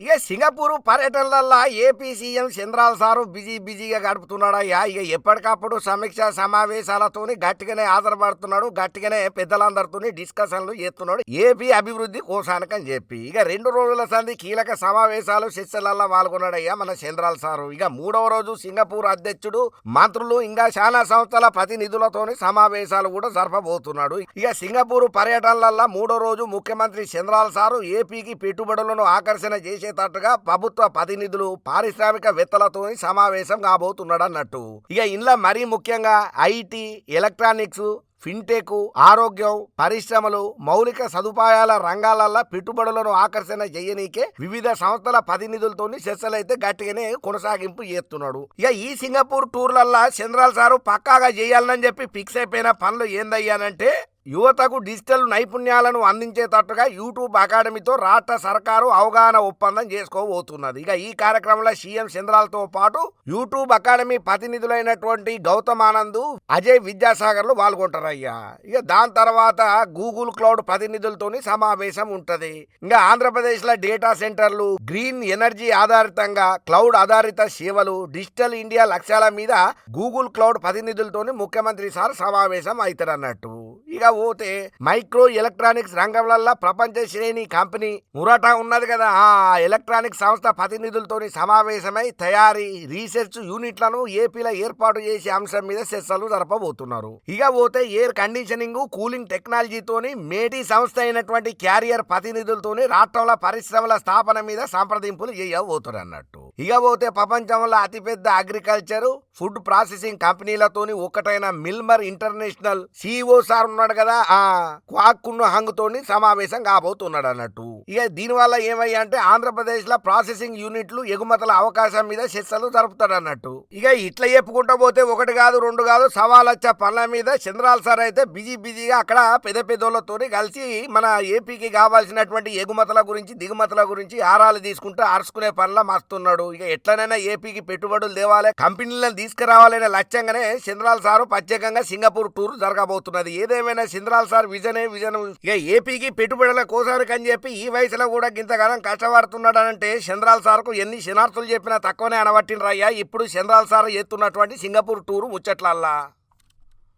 ఇక Singapore పర్యటనలల్లా AP CM Chandrala sir busy బిజీగా గడుపుతున్నాడయ్యా ఇక ఎప్పటికప్పుడు సమీక్ష సమావేశాలతోని గట్టిగానే ఆధారపడుతున్నాడు గట్టిగానే పెద్దలందరితోని డిస్కషన్లు చేస్తున్నాడు. ఏపీ అభివృద్ధి కోసానికని చెప్పి. ఇక రెండు రోజుల సంది కీలక సమావేశాలు చర్చలల్లా పాల్గొన్నాడయ్యా మన చంద్రాల సారు. ఇక మూడవ రోజు సింగపూర్ అధ్యక్షుడు మంత్రులు ఇంకా చాలా సంస్థల ప్రతినిధులతోని సమావేశాలు కూడా జరపబోతున్నాడు. ఇక సింగపూర్ పర్యటనలల్లా మూడో రోజు ముఖ్యమంత్రి చంద్రాల సారు ఏపీకి పెట్టుబడులను ఆకర్షణ చేసేటట్టుగా ప్రభుత్వ ప్రతినిధులు పారిశ్రామికవేత్తలతో సమావేశం కాబోతున్నాడన్నట్టు. ఇక ఇందులో మరీ ముఖ్యంగా ఐటీ ఎలక్ట్రానిక్స్ ఫిన్టెక్ ఆరోగ్యం పరిశ్రమలు మౌలిక సదుపాయాల రంగాలల్లో పెట్టుబడులను ఆకర్షణ చేయనీకే వివిధ సంస్థల ప్రతినిధులతోని చర్చలైతే గట్టిగానే కొనసాగింపు చేస్తున్నాడు. ఇక ఈ సింగపూర్ టూర్లల్లా చంద్రాల సారు పక్కాగా చేయాలని చెప్పి ఫిక్స్ అయిపోయిన పనులు ఏందయ్యానంటే యువతకు డిజిటల్ నైపుణ్యాలను అందించేటట్టుగా యూట్యూబ్ అకాడమీతో రాష్ట్ర సర్కారు అవగాహన ఒప్పందం చేసుకోబోతున్నది. ఇక ఈ కార్యక్రమంలో సీఎం చంద్రాలతో పాటు యూట్యూబ్ అకాడమీ ప్రతినిధులైనటువంటి గౌతమ్ ఆనంద్ అజయ్ విద్యాసాగర్లు పాల్గొంటారయ్యా. ఇక దాని తర్వాత గూగుల్ క్లౌడ్ ప్రతినిధులతోని సమావేశం ఉంటది. ఇంకా ఆంధ్రప్రదేశ్లో డేటా సెంటర్లు గ్రీన్ ఎనర్జీ ఆధారితంగా క్లౌడ్ ఆధారిత సేవలు డిజిటల్ ఇండియా లక్ష్యాల మీద గూగుల్ క్లౌడ్ ప్రతినిధులతోని ముఖ్యమంత్రి సార్ సమావేశం అవుతారన్నట్టు ఇక పోతే మైక్రో ఎలక్ట్రానిక్స్ రంగంలో ప్రపంచ శ్రేణి కంపెనీ మురాటా ఉన్నది కదా. ఆ ఎలక్ట్రానిక్ సంస్థ ప్రతినిధులతోని సమావేశమై తయారీ రీసెర్చ్ యూనిట్లను ఏపీలో ఏర్పాటు చేసే అంశం మీద చర్చలు జరపబోతున్నారు. ఇక పోతే ఎయిర్ కండిషనింగ్ కూలింగ్ టెక్నాలజీతోని మేటీ సంస్థ అయినటువంటి క్యారియర్ ప్రతినిధులతోని రాష్ట్రంలో పరిశ్రమల స్థాపన మీద సంప్రదింపులు చేయబోతున్నారు అన్నట్టు ఇక పోతే ప్రపంచంలో అతిపెద్ద అగ్రికల్చరు ఫుడ్ ప్రాసెసింగ్ కంపెనీలతోని ఒకటైన మిల్మర్ ఇంటర్నేషనల్ సిఇఓ సార్ ఉన్నాడు కదా ఆ క్వాక్కున్న హంగుతోని సమావేశం కాబోతున్నాడు అన్నట్టు ఇక దీనివల్ల ఏమయ్యా అంటే ఆంధ్రప్రదేశ్లో ప్రాసెసింగ్ యూనిట్లు ఎగుమతుల అవకాశం మీద చర్చలు జరుపుతాడు అన్నట్టు ఇక ఇట్లా చెప్పుకుంటా పోతే ఒకటి కాదు రెండు కాదు సవాలచ్చ పనుల మీద చంద్రాల సార్ అయితే బిజీ బిజీగా అక్కడ పెద్ద పెద్దోళ్ళతోని కలిసి మన ఏపీకి కావాల్సినటువంటి ఎగుమతుల గురించి దిగుమతుల గురించి ఆరాలు తీసుకుంటూ అరుచుకునే పనుల మస్తున్నాడు ఇక ఎట్లనైనా ఏపీకి పెట్టుబడులు తేవాలి కంపెనీలను తీసుకురావాలనే లక్ష్యంగానే చంద్రాల సారు ప్రత్యేకంగా సింగపూర్ టూర్ జరగబోతున్నది. ఏదేమైనా చంద్రాల సార్ విజనే విజన్ ఇక ఏపీకి పెట్టుబడుల కోసానికి అని చెప్పి ఈ వయసులో కూడా ఇంతకాలం కష్టపడుతున్నాడనంటే చంద్రాల్ చంద్రాల సార్కు ఎన్ని శనార్థులు చెప్పినా తక్కువనే అనబట్టినరయ్యా ఇప్పుడు చంద్రాల సార్ ఎత్తున్నటువంటి సింగపూర్ టూరు ముచ్చట్లల్లా.